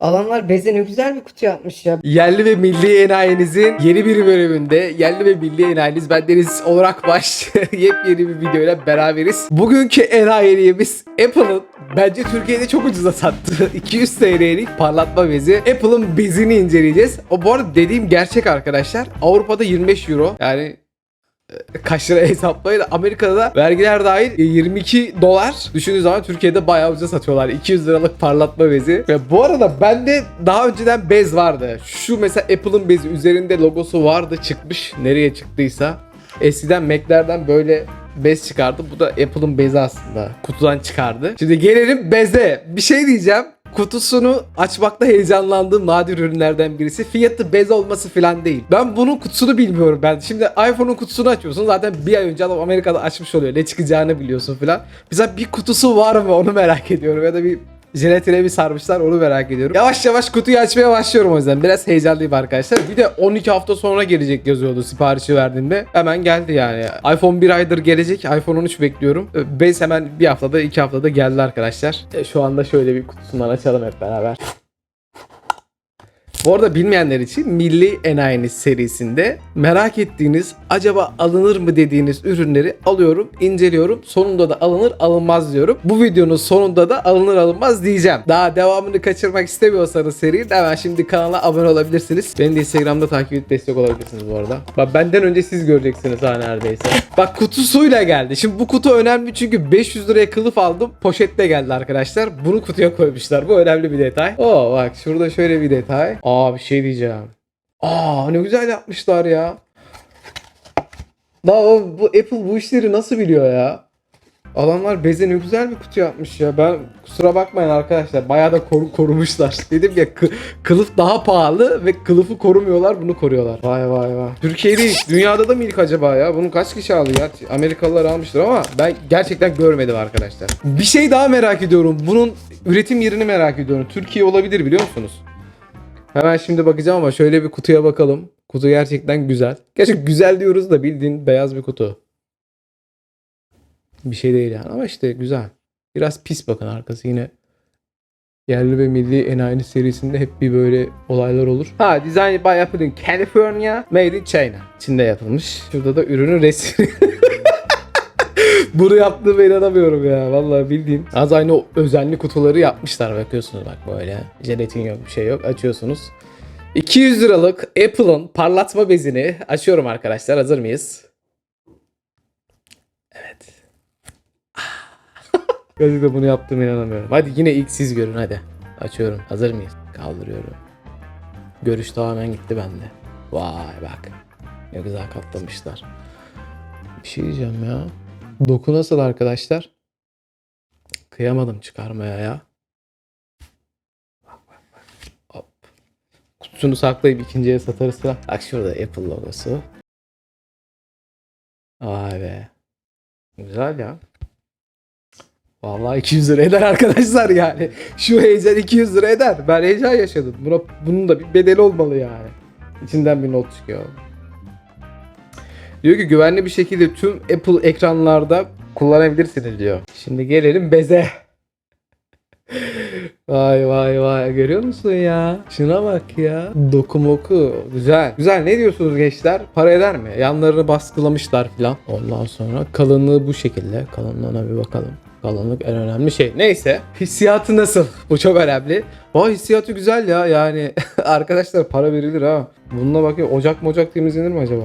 Alanlar beze ne güzel bir kutu yapmış ya. Yerli ve milli enayinizin yeni bir bölümünde yerli ve milli enayiniz ben Deniz olarak baş yepyeni bir videoyla beraberiz. Bugünkü enayiliğimiz Apple'ın bence Türkiye'de çok ucuza sattığı 200 TL'lik parlatma bezi. Apple'ın bezini inceleyeceğiz. O bu arada dediğim gerçek arkadaşlar. Avrupa'da 25 euro yani kaç lira hesaplayın. Amerika'da da vergiler dahil e, 22 dolar. Düşündüğünüz zaman Türkiye'de bayağı ucuza satıyorlar. 200 liralık parlatma bezi. Ve bu arada bende daha önceden bez vardı. Şu mesela Apple'ın bezi üzerinde logosu vardı çıkmış. Nereye çıktıysa. Eskiden Mac'lerden böyle bez çıkardı. Bu da Apple'ın bezi aslında. Kutudan çıkardı. Şimdi gelelim beze. Bir şey diyeceğim. Kutusunu açmakta heyecanlandığım nadir ürünlerden birisi. Fiyatı bez olması falan değil. Ben bunun kutusunu bilmiyorum ben. Şimdi iPhone'un kutusunu açıyorsun. Zaten bir ay önce adam Amerika'da açmış oluyor. Ne çıkacağını biliyorsun falan. Mesela bir kutusu var mı onu merak ediyorum. Ya da bir jelatine bir sarmışlar onu merak ediyorum. Yavaş yavaş kutuyu açmaya başlıyorum o yüzden. Biraz heyecanlıyım arkadaşlar. Bir de 12 hafta sonra gelecek yazıyordu siparişi verdiğimde. Hemen geldi yani. iPhone bir aydır gelecek. iPhone 13 bekliyorum. Bez hemen bir haftada iki haftada geldi arkadaşlar. E, şu anda şöyle bir kutusundan açalım hep beraber. Bu arada bilmeyenler için Milli Enayiniz serisinde merak ettiğiniz acaba alınır mı dediğiniz ürünleri alıyorum, inceliyorum. Sonunda da alınır alınmaz diyorum. Bu videonun sonunda da alınır alınmaz diyeceğim. Daha devamını kaçırmak istemiyorsanız serinin hemen şimdi kanala abone olabilirsiniz. Beni de Instagram'da takip edip destek olabilirsiniz bu arada. Bak benden önce siz göreceksiniz ha neredeyse. Bak kutusuyla geldi. Şimdi bu kutu önemli çünkü 500 liraya kılıf aldım. Poşetle geldi arkadaşlar. Bunu kutuya koymuşlar. Bu önemli bir detay. Oo bak şurada şöyle bir detay. Aa bir şey diyeceğim. Aa ne güzel yapmışlar ya. Daha o, bu Apple bu işleri nasıl biliyor ya? Adamlar beze ne güzel bir kutu yapmış ya. Ben kusura bakmayın arkadaşlar. Bayağı da koru, korumuşlar. Dedim ya kı- kılıf daha pahalı ve kılıfı korumuyorlar bunu koruyorlar. Vay vay vay. Türkiye'de hiç. Dünyada da mı ilk acaba ya? Bunu kaç kişi aldı ya? Amerikalılar almıştır ama ben gerçekten görmedim arkadaşlar. Bir şey daha merak ediyorum. Bunun üretim yerini merak ediyorum. Türkiye olabilir biliyor musunuz? Hemen şimdi bakacağım ama şöyle bir kutuya bakalım. Kutu gerçekten güzel. Gerçi güzel diyoruz da bildiğin beyaz bir kutu. Bir şey değil yani ama işte güzel. Biraz pis bakın arkası yine. Yerli ve milli enayi serisinde hep bir böyle olaylar olur. Ha design by Apple in California, made in China. Çin'de yapılmış. Şurada da ürünün resmi. Bunu yaptığıma inanamıyorum ya. Vallahi bildiğin. Az aynı özenli kutuları yapmışlar bakıyorsunuz bak böyle. Jelatin yok bir şey yok. Açıyorsunuz. 200 liralık Apple'ın parlatma bezini açıyorum arkadaşlar. Hazır mıyız? Evet. Gerçekten bunu yaptığıma inanamıyorum. Hadi yine ilk siz görün hadi. Açıyorum. Hazır mıyız? Kaldırıyorum. Görüş tamamen gitti bende. Vay bak. Ne güzel katlamışlar. Bir şey diyeceğim ya. Doku nasıl arkadaşlar? Kıyamadım çıkarmaya ya. Bak bak bak. Hop. Kutusunu saklayıp ikinciye satarız falan. Bak şurada Apple logosu. Vay be. Güzel ya. Vallahi 200 lira eder arkadaşlar yani. Şu heyecan 200 lira eder. Ben heyecan yaşadım. Buna, bunun da bir bedeli olmalı yani. İçinden bir not çıkıyor. Diyor ki güvenli bir şekilde tüm Apple ekranlarda kullanabilirsiniz diyor. Şimdi gelelim beze. vay vay vay görüyor musun ya? Şuna bak ya. Dokumoku güzel. Güzel ne diyorsunuz gençler? Para eder mi? Yanlarını baskılamışlar filan. Ondan sonra kalınlığı bu şekilde. Kalınlığına bir bakalım. Kalınlık en önemli şey. Neyse. Hissiyatı nasıl? Bu çok önemli. Vay hissiyatı güzel ya yani. Arkadaşlar para verilir ha. Bununla bakayım ocak mocak temizlenir mi acaba?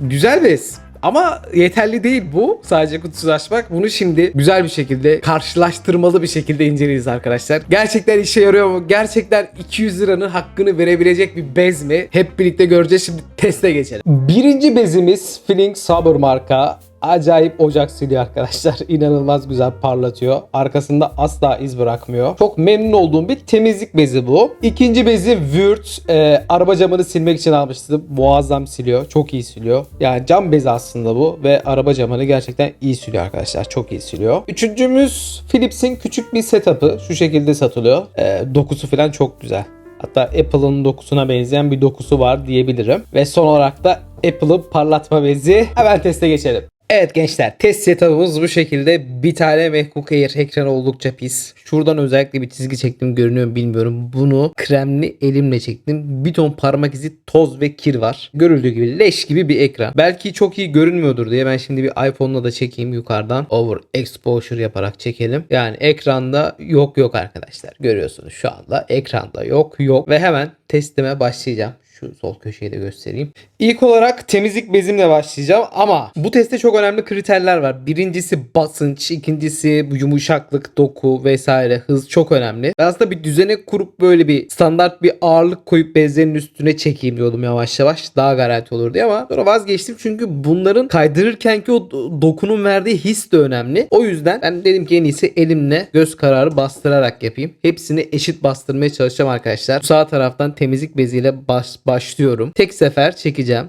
Güzel bez. Ama yeterli değil bu. Sadece kutusunu açmak. Bunu şimdi güzel bir şekilde karşılaştırmalı bir şekilde inceleyeceğiz arkadaşlar. Gerçekten işe yarıyor mu? Gerçekten 200 liranın hakkını verebilecek bir bez mi? Hep birlikte göreceğiz. Şimdi teste geçelim. Birinci bezimiz Feeling Saber marka. Acayip ocak siliyor arkadaşlar. İnanılmaz güzel parlatıyor. Arkasında asla iz bırakmıyor. Çok memnun olduğum bir temizlik bezi bu. İkinci bezi Würth. Ee, araba camını silmek için almıştım. Muazzam siliyor. Çok iyi siliyor. Yani cam bezi aslında bu. Ve araba camını gerçekten iyi siliyor arkadaşlar. Çok iyi siliyor. Üçüncümüz Philips'in küçük bir setup'ı. Şu şekilde satılıyor. Ee, dokusu falan çok güzel. Hatta Apple'ın dokusuna benzeyen bir dokusu var diyebilirim. Ve son olarak da Apple'ın parlatma bezi. Hemen teste geçelim. Evet gençler test setup'ımız bu şekilde. Bir tane MacBook Air ekranı oldukça pis. Şuradan özellikle bir çizgi çektim görünüyor mu bilmiyorum. Bunu kremli elimle çektim. Bir ton parmak izi, toz ve kir var. Görüldüğü gibi leş gibi bir ekran. Belki çok iyi görünmüyordur diye ben şimdi bir iPhone'la da çekeyim yukarıdan. Over exposure yaparak çekelim. Yani ekranda yok yok arkadaşlar. Görüyorsunuz şu anda ekranda yok yok. Ve hemen testime başlayacağım. Şu sol köşeyi de göstereyim. İlk olarak temizlik bezimle başlayacağım ama bu testte çok önemli kriterler var. Birincisi basınç, ikincisi bu yumuşaklık, doku vesaire hız çok önemli. Ben aslında bir düzenek kurup böyle bir standart bir ağırlık koyup bezlerin üstüne çekeyim diyordum yavaş yavaş. Daha garanti olur diye ama sonra vazgeçtim çünkü bunların kaydırırkenki o do- dokunun verdiği his de önemli. O yüzden ben dedim ki en iyisi elimle göz kararı bastırarak yapayım. Hepsini eşit bastırmaya çalışacağım arkadaşlar. Sağ taraftan temizlik beziyle baş, başlıyorum. Tek sefer çekeceğim.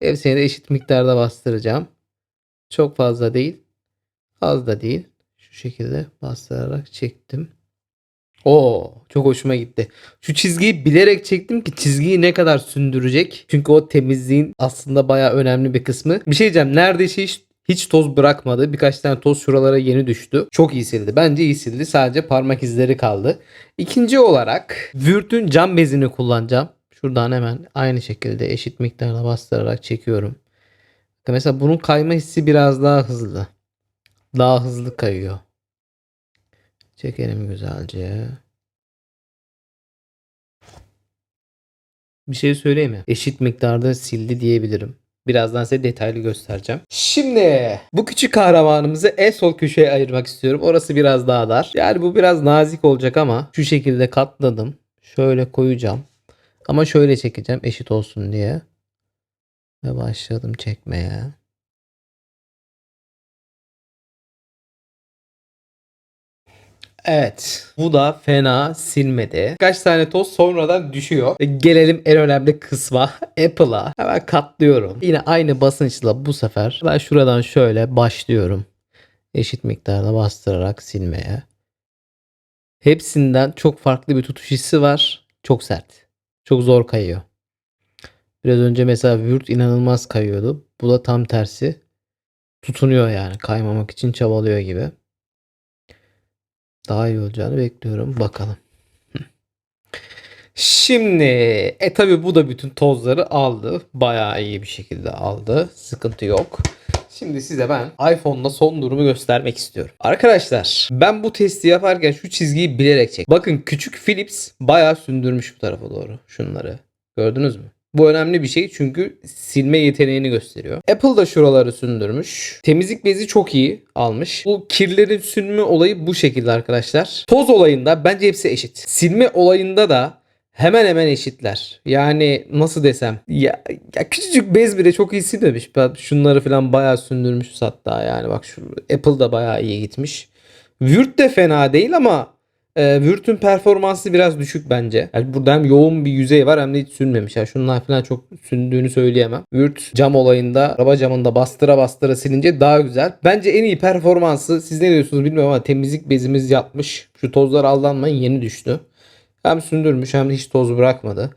Hepsini de eşit miktarda bastıracağım. Çok fazla değil. Az da değil. Şu şekilde bastırarak çektim. Oo, çok hoşuma gitti. Şu çizgiyi bilerek çektim ki çizgiyi ne kadar sündürecek. Çünkü o temizliğin aslında bayağı önemli bir kısmı. Bir şey diyeceğim. Neredeyse hiç hiç toz bırakmadı. Birkaç tane toz şuralara yeni düştü. Çok iyi sildi. Bence iyi sildi. Sadece parmak izleri kaldı. İkinci olarak Vürt'ün cam bezini kullanacağım. Şuradan hemen aynı şekilde eşit miktarda bastırarak çekiyorum. Mesela bunun kayma hissi biraz daha hızlı. Daha hızlı kayıyor. Çekelim güzelce. Bir şey söyleyeyim mi? Eşit miktarda sildi diyebilirim. Birazdan size detaylı göstereceğim. Şimdi bu küçük kahramanımızı en sol köşeye ayırmak istiyorum. Orası biraz daha dar. Yani bu biraz nazik olacak ama şu şekilde katladım. Şöyle koyacağım. Ama şöyle çekeceğim eşit olsun diye. Ve başladım çekmeye. Evet. Bu da fena silmedi. Kaç tane toz sonradan düşüyor. E, Gelelim en önemli kısma. Apple'a. Hemen katlıyorum. Yine aynı basınçla bu sefer ben şuradan şöyle başlıyorum. Eşit miktarda bastırarak silmeye. Hepsinden çok farklı bir tutuş hissi var. Çok sert. Çok zor kayıyor. Biraz önce mesela Word inanılmaz kayıyordu. Bu da tam tersi. Tutunuyor yani. Kaymamak için çabalıyor gibi. Daha iyi olacağını bekliyorum. Bakalım. Şimdi e tabi bu da bütün tozları aldı. Bayağı iyi bir şekilde aldı. Sıkıntı yok. Şimdi size ben iPhone'la son durumu göstermek istiyorum. Arkadaşlar ben bu testi yaparken şu çizgiyi bilerek çek. Bakın küçük Philips bayağı sündürmüş bu tarafa doğru şunları. Gördünüz mü? Bu önemli bir şey çünkü silme yeteneğini gösteriyor. Apple da şuraları sündürmüş. Temizlik bezi çok iyi almış. Bu kirlerin sünme olayı bu şekilde arkadaşlar. Toz olayında bence hepsi eşit. Silme olayında da hemen hemen eşitler. Yani nasıl desem ya, ya küçücük bez bile çok iyi silmemiş. Ben şunları falan bayağı sündürmüş hatta yani bak şu Apple da bayağı iyi gitmiş. Word de fena değil ama e, Word'ün performansı biraz düşük bence. Yani burada hem yoğun bir yüzey var hem de hiç sünmemiş. Yani şunlar falan çok sündüğünü söyleyemem. Word cam olayında araba camında bastıra bastıra silince daha güzel. Bence en iyi performansı siz ne diyorsunuz bilmiyorum ama temizlik bezimiz yapmış. Şu tozlar aldanmayın yeni düştü. Hem sündürmüş hem de hiç toz bırakmadı.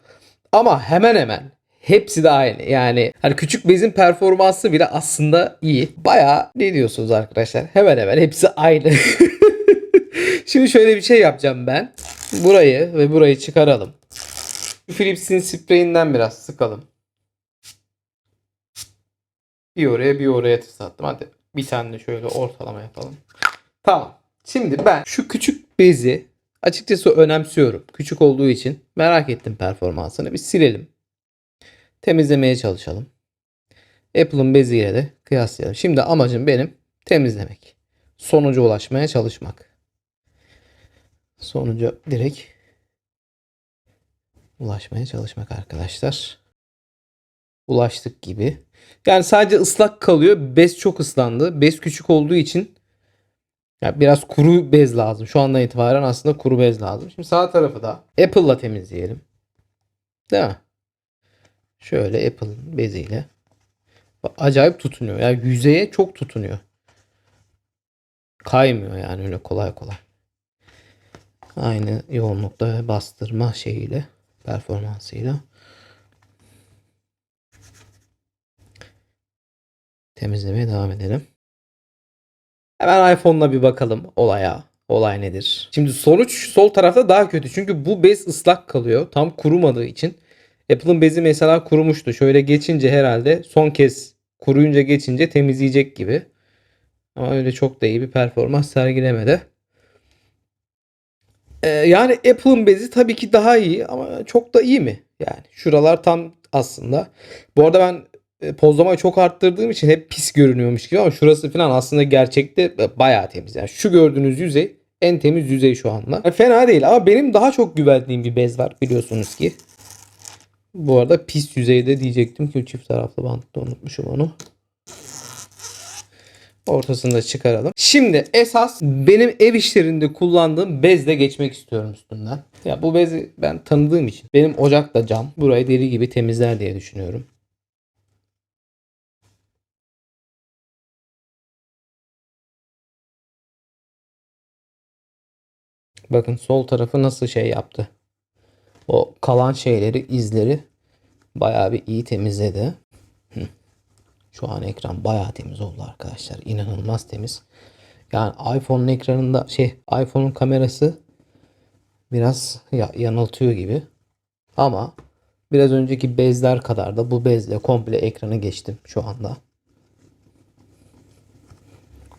Ama hemen hemen hepsi de aynı. Yani hani küçük bezin performansı bile aslında iyi. Baya ne diyorsunuz arkadaşlar? Hemen hemen hepsi aynı. Şimdi şöyle bir şey yapacağım ben. Burayı ve burayı çıkaralım. Şu Philips'in spreyinden biraz sıkalım. Bir oraya bir oraya tıslattım. Hadi bir tane de şöyle ortalama yapalım. Tamam. Şimdi ben şu küçük bezi açıkçası önemsiyorum. Küçük olduğu için merak ettim performansını. Bir silelim. Temizlemeye çalışalım. Apple'ın beziyle de kıyaslayalım. Şimdi amacım benim temizlemek. Sonuca ulaşmaya çalışmak. Sonuca direkt ulaşmaya çalışmak arkadaşlar. Ulaştık gibi. Yani sadece ıslak kalıyor. Bez çok ıslandı. Bez küçük olduğu için ya biraz kuru bez lazım. Şu andan itibaren aslında kuru bez lazım. Şimdi sağ tarafı da Apple'la temizleyelim. Değil mi? Şöyle Apple'ın beziyle. Acayip tutunuyor. Yani yüzeye çok tutunuyor. Kaymıyor yani öyle kolay kolay. Aynı yoğunlukta bastırma şeyiyle, performansıyla. Temizlemeye devam edelim. Hemen iPhone'la bir bakalım olaya. Olay nedir? Şimdi sonuç sol tarafta daha kötü. Çünkü bu bez ıslak kalıyor. Tam kurumadığı için. Apple'ın bezi mesela kurumuştu. Şöyle geçince herhalde son kez kuruyunca geçince temizleyecek gibi. Ama öyle çok da iyi bir performans sergilemedi. Ee, yani Apple'ın bezi tabii ki daha iyi ama çok da iyi mi? Yani şuralar tam aslında. Bu arada ben pozlamayı çok arttırdığım için hep pis görünüyormuş gibi ama şurası falan aslında gerçekte e, bayağı temiz. Yani şu gördüğünüz yüzey en temiz yüzey şu anda. Fena değil ama benim daha çok güvendiğim bir bez var biliyorsunuz ki. Bu arada pis yüzeyde diyecektim ki çift taraflı bantta unutmuşum onu. Ortasını da çıkaralım. Şimdi esas benim ev işlerinde kullandığım bezle geçmek istiyorum üstünden. Ya bu bezi ben tanıdığım için benim ocak da cam. Burayı deri gibi temizler diye düşünüyorum. Bakın sol tarafı nasıl şey yaptı. O kalan şeyleri, izleri bayağı bir iyi temizledi. Şu an ekran bayağı temiz oldu arkadaşlar. İnanılmaz temiz. Yani iPhone'un ekranında şey iPhone'un kamerası biraz ya, yanıltıyor gibi. Ama biraz önceki bezler kadar da bu bezle komple ekranı geçtim şu anda.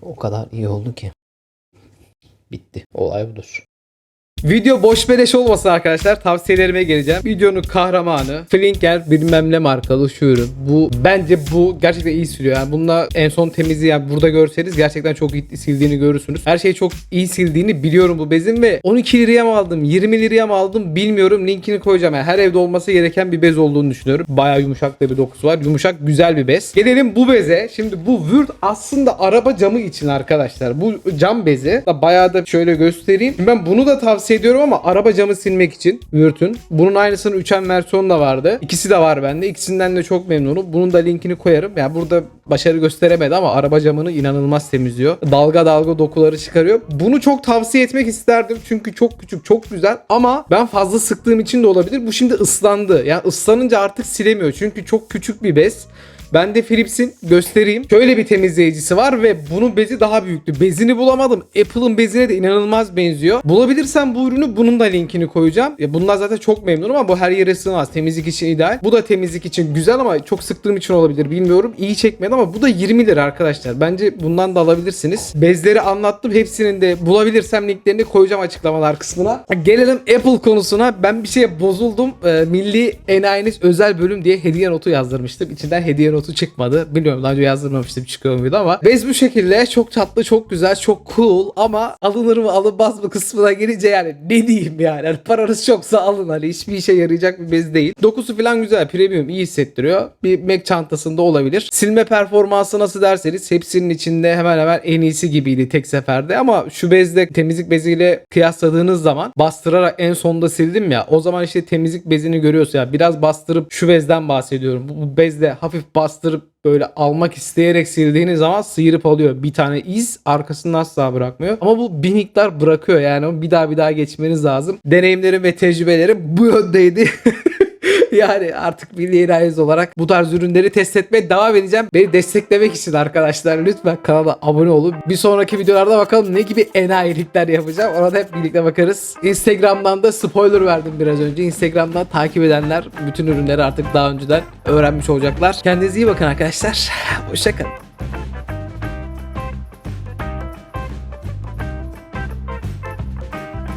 O kadar iyi oldu ki. Bitti. Olay budur. Video boş beleş olmasın arkadaşlar. Tavsiyelerime geleceğim. Videonun kahramanı Flinker bilmem ne markalı şu ürün. Bu bence bu gerçekten iyi siliyor. Yani bununla en son temizliği yani burada görseniz gerçekten çok iyi sildiğini görürsünüz. Her şeyi çok iyi sildiğini biliyorum bu bezin ve 12 liraya mı aldım 20 liraya mı aldım bilmiyorum. Linkini koyacağım. Yani her evde olması gereken bir bez olduğunu düşünüyorum. Bayağı yumuşak da bir dokusu var. Yumuşak güzel bir bez. Gelelim bu beze. Şimdi bu Word aslında araba camı için arkadaşlar. Bu cam bezi. Bayağı da şöyle göstereyim. Ben bunu da tavsiye ediyorum ama araba camı silmek için Word'ün. Bunun aynısının 3M versiyonu da vardı. İkisi de var bende. İkisinden de çok memnunum. Bunun da linkini koyarım. Yani burada başarı gösteremedi ama araba camını inanılmaz temizliyor. Dalga dalga dokuları çıkarıyor. Bunu çok tavsiye etmek isterdim. Çünkü çok küçük, çok güzel ama ben fazla sıktığım için de olabilir. Bu şimdi ıslandı. Yani ıslanınca artık silemiyor. Çünkü çok küçük bir bez. Ben de Philips'in göstereyim. Şöyle bir temizleyicisi var ve bunun bezi daha büyüktü. Bezini bulamadım. Apple'ın bezine de inanılmaz benziyor. Bulabilirsem bu ürünü bunun da linkini koyacağım. Ya bunlar zaten çok memnunum ama bu her yere sığmaz. Temizlik için ideal. Bu da temizlik için güzel ama çok sıktığım için olabilir bilmiyorum. İyi çekmedi ama bu da 20 lira arkadaşlar. Bence bundan da alabilirsiniz. Bezleri anlattım. Hepsinin de bulabilirsem linklerini koyacağım açıklamalar kısmına. Gelelim Apple konusuna. Ben bir şeye bozuldum. Ee, Milli Enayiniz özel bölüm diye hediye notu yazdırmıştım. İçinden hediye notu çıkmadı. Bilmiyorum daha önce yazdırmamıştım çıkıyor muydu ama. Bez bu şekilde çok tatlı, çok güzel, çok cool ama alınır mı alınmaz mı kısmına gelince yani ne diyeyim yani. Hani paranız çoksa alın hani hiçbir işe yarayacak bir bez değil. Dokusu falan güzel, premium iyi hissettiriyor. Bir Mac çantasında olabilir. Silme performansı nasıl derseniz hepsinin içinde hemen hemen en iyisi gibiydi tek seferde ama şu bezle temizlik beziyle kıyasladığınız zaman bastırarak en sonda sildim ya o zaman işte temizlik bezini görüyorsun ya biraz bastırıp şu bezden bahsediyorum. Bu, bezle hafif bastırıp böyle almak isteyerek sildiğiniz zaman sıyırıp alıyor. Bir tane iz arkasını asla bırakmıyor. Ama bu bir miktar bırakıyor yani bir daha bir daha geçmeniz lazım. Deneyimlerim ve tecrübelerim bu yöndeydi. yani artık milli enayiniz olarak bu tarz ürünleri test etmeye devam edeceğim. Beni desteklemek için arkadaşlar lütfen kanala abone olun. Bir sonraki videolarda bakalım ne gibi enayilikler yapacağım. Ona da hep birlikte bakarız. Instagram'dan da spoiler verdim biraz önce. Instagram'dan takip edenler bütün ürünleri artık daha önceden öğrenmiş olacaklar. Kendinize iyi bakın arkadaşlar. Hoşçakalın.